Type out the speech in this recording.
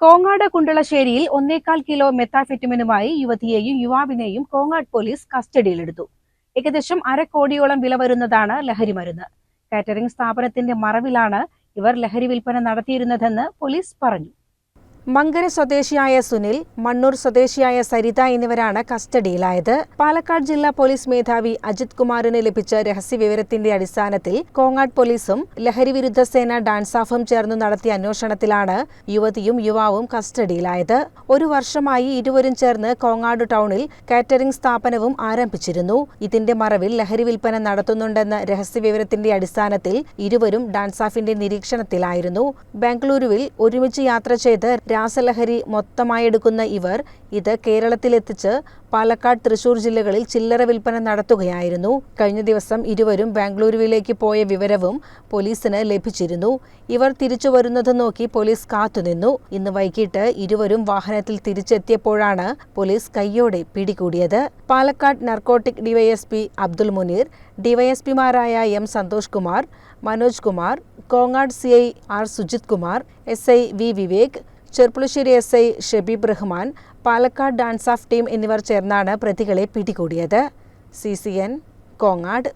കോങ്ങാട് കുണ്ടളശ്ശേരിയിൽ ഒന്നേകാൽ കിലോ മെത്താഫെറ്റമിനുമായി യുവതിയെയും യുവാവിനെയും കോങ്ങാട് പോലീസ് കസ്റ്റഡിയിലെടുത്തു. ഏകദേശം അര കോടിയോളം വില വരുന്നതാണ് ലഹരി മരുന്ന്. കാറ്ററിംഗ് സ്ഥാപനത്തിന്റെ മറവിലാണ് ഇവർ ലഹരി വിൽപ്പന നടത്തിയിരുന്നതെന്ന് പോലീസ് പറഞ്ഞു. മങ്കര സ്വദേശിയായ സുനിൽ മണ്ണൂർ സ്വദേശിയായ സരിത എന്നിവരാണ് കസ്റ്റഡിയിലായത്. പാലക്കാട് ജില്ലാ പോലീസ് മേധാവി അജിത് കുമാറിന് ലഭിച്ച രഹസ്യവിവരത്തിന്റെ അടിസ്ഥാനത്തിൽ കോങ്ങാട് പോലീസും ലഹരി വിരുദ്ധ സേന ഡാൻസ് ഓഫും ചേർന്ന് നടത്തിയ അന്വേഷണത്തിലാണ് യുവതിയും യുവാവും കസ്റ്റഡിയിലായത്. ഒരു വർഷമായി ഇരുവരും ചേർന്ന് കോങ്ങാട് ടൗണിൽ കാറ്ററിംഗ് സ്ഥാപനവും ആരംഭിച്ചിരുന്നു. ഇതിന്റെ മറവിൽ ലഹരി വിൽപ്പന നടത്തുന്നുണ്ടെന്ന രഹസ്യവിവരത്തിന്റെ അടിസ്ഥാനത്തിൽ ഇരുവരും ഡാൻസ് ഓഫിന്റെ നിരീക്ഷണത്തിലായിരുന്നു. ബാംഗ്ലൂരുവിൽ ഒരുമിച്ച് യാത്ര ചെയ്ത് രാസലഹരി മൊത്തമായി എടുക്കുന്ന ഇവർ ഇത് കേരളത്തിലെത്തിച്ച് പാലക്കാട് തൃശൂർ ജില്ലകളിൽ ചില്ലറ വിൽപ്പന നടത്തുകയായിരുന്നു. കഴിഞ്ഞ ദിവസം ഇരുവരും ബാംഗ്ലൂരുവിലേക്ക് പോയ വിവരവും പോലീസിന് ലഭിച്ചിരുന്നു. ഇവർ തിരിച്ചു വരുന്നത് നോക്കി പോലീസ് കാത്തുനിന്നു ഇന്ന് വൈകിട്ട് ഇരുവരും വാഹനത്തിൽ തിരിച്ചെത്തിയപ്പോഴാണ് പോലീസ് കയ്യോടെ പിടികൂടിയത്. Palakkad narcotic DYSP Abdul Muneer ഡിവൈഎസ്പിമാരായ M Santhosh Kumar Manoj Kumar Kongad C I R Sujith Kumar S I V Vivek Cherpulassery S I Shabeeb Rahman Palakkad dance of team എന്നിവർ ചേർന്നാണ് പ്രതികളെ പിടികൂടിയത്. C C N Kongad